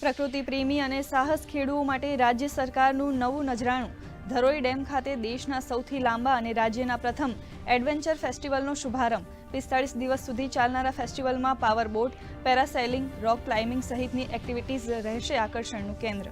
પ્રકૃતિ પ્રેમી અને સાહસ ખેડૂઓ માટે રાજ્ય સરકારનું નવું નજરાણું. ધરોઈ ડેમ ખાતે દેશના સૌથી લાંબા અને રાજ્યના પ્રથમ એડવેન્ચર ફેસ્ટિવલનો શુભારંભ. પિસ્તાળીસ દિવસ સુધી ચાલનારા ફેસ્ટિવલમાં power boat, parasailing, rock climbing સહિતની એક્ટિવિટીઝ રહેશે આકર્ષણનું કેન્દ્ર.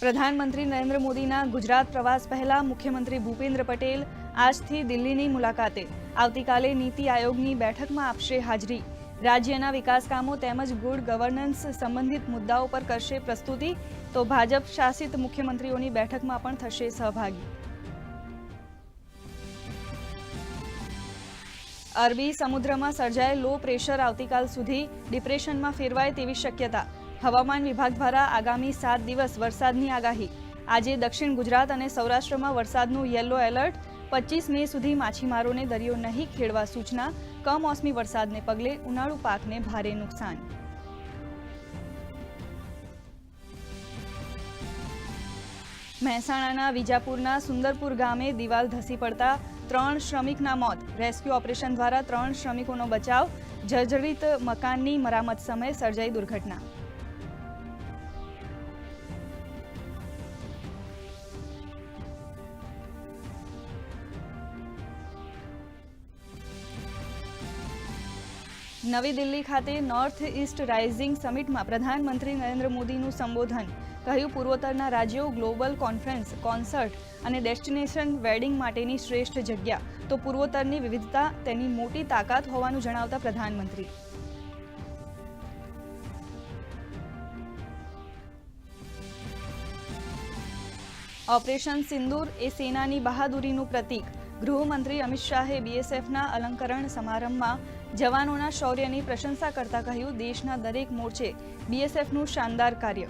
પ્રધાનમંત્રી નરેન્દ્ર મોદીના ગુજરાત પ્રવાસ પહેલા મુખ્યમંત્રી ભૂપેન્દ્ર પટેલ આજથી દિલ્હીની મુલાકાતે. આવતીકાલે નીતિ આયોગની બેઠકમાં આપશે હાજરી. રાજ્યના વિકાસ કામો તેમજ ગુડ ગવર્નન્સ સંબંધિત મુદ્દાઓ પર કરશે પ્રસ્તુતિ. તો ભાજપ શાસિત મુખ્યમંત્રીઓની બેઠકમાં પણ થશે સહભાગી. અરબી સમુદ્રમાં સર્જાયેલ લો પ્રેશર આવતીકાલ સુધી ડિપ્રેશનમાં ફેરવાય તેવી શક્યતા. હવામાન વિભાગ દ્વારા આગામી સાત દિવસ વરસાદની આગાહી. આજે દક્ષિણ ગુજરાત અને સૌરાષ્ટ્રમાં વરસાદનું યલો એલર્ટ પચીસ મે સુધી માછીમારોને દરિયો નહીં ખેડવા સૂચના. કમોસમી વરસાદને પગલે ઉનાળુ પાકને ભારે નુકસાન. મહેસાણાના વિજાપુરના સુંદરપુર ગામે દિવાલ ધસી પડતા ત્રણ શ્રમિકના મોત. રેસ્ક્યુ ઓપરેશન દ્વારા ત્રણ શ્રમિકોનો બચાવ. જર્જરિત મકાનની મરામત સમયે સર્જાઈ દુર્ઘટના. નવી દિલ્હી ખાતે નોર્થ ઇસ્ટ રાઇઝિંગ સમિટમાં પ્રધાનમંત્રી નરેન્દ્ર મોદીનું સંબોધન. કહ્યું, પૂર્વોત્તરના રાજ્યો ગ્લોબલ કોન્ફરન્સ કોન્સર્ટ અને ડેસ્ટિનેશન વેડિંગ માટેની શ્રેષ્ઠ જગ્યા. તો પૂર્વોત્તરની વિવિધતા તેની મોટી તાકાત હોવાનું જણાવતા પ્રધાનમંત્રી. ઓપરેશન સિંદૂર એ સેનાની બહાદુરીનું પ્રતીક. ગૃહમંત્રી અમિત શાહે બીએસએફના અલંકરણ સમારંભમાં જવાનોના શૌર્યની પ્રશંસા કરતા કહ્યું, દેશના દરેક મોરચે બીએસએફનું શાનદાર કાર્ય.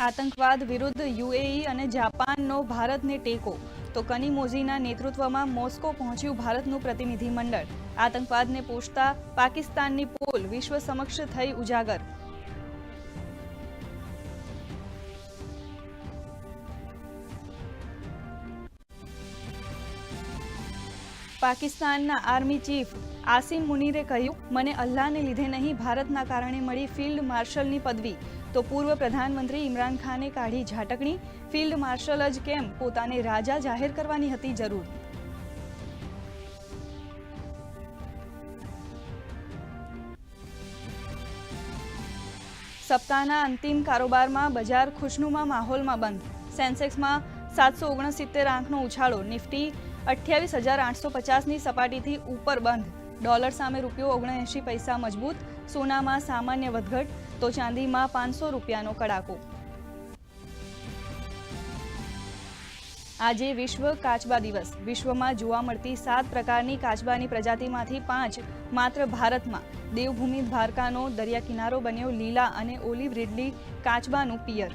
આતંકવાદ વિરુદ્ધ યુએઈ અને જાપાનનો ભારતને ટેકો. તો કનીમોઝીના નેતૃત્વમાં મોસ્કો પહોંચ્યું ભારતનું પ્રતિનિધિ મંડળ આતંકવાદને પોષતા પાકિસ્તાનની પોલ વિશ્વ સમક્ષ થઈ ઉજાગર. પાકિસ્તાનના આર્મી ચીફ આસિમ મુનીરે કહ્યું, મને અલ્લાહને લીધે નહીં, ભારતના કારણે મળી ફિલ્ડ માર્શલની પદવી. તો પૂર્વ પ્રધાનમંત્રી ઇમરાન ખાને કાઢી ઝાટકણી. ફિલ્ડ માર્શલ જ કેમ? પોતાને રાજા જાહેર કરવાની હતી જરૂર. સપ્તાહના અંતિમ કારોબારમાં બજાર ખુશનુમા માહોલમાં બંધ. સેન્સેક્સમાં સાતસો ઓગણસિત્તેર આંકનો ઉછાળો. નિફ્ટી અઠ્યાવીસ હજાર આઠસો પચાસની સપાટીથી ઉપર બંધ. ડોલર સામે રૂપિયો ઓગણએંશી પૈસા મજબૂત. સોનામાં સામાન્ય વધઘટ, તો ચાંદીમાં પાંચસો રૂપિયાનો કડાકો. આજે વિશ્વ કાચબા દિવસ. વિશ્વમાં જોવા મળતી સાત પ્રકારની કાચબાની પ્રજાતિમાંથી પાંચ માત્ર ભારતમાં. દેવભૂમિ દ્વારકાનો દરિયા કિનારો બન્યો લીલા અને ઓલિવ રીડલી કાચબાનું પિયર.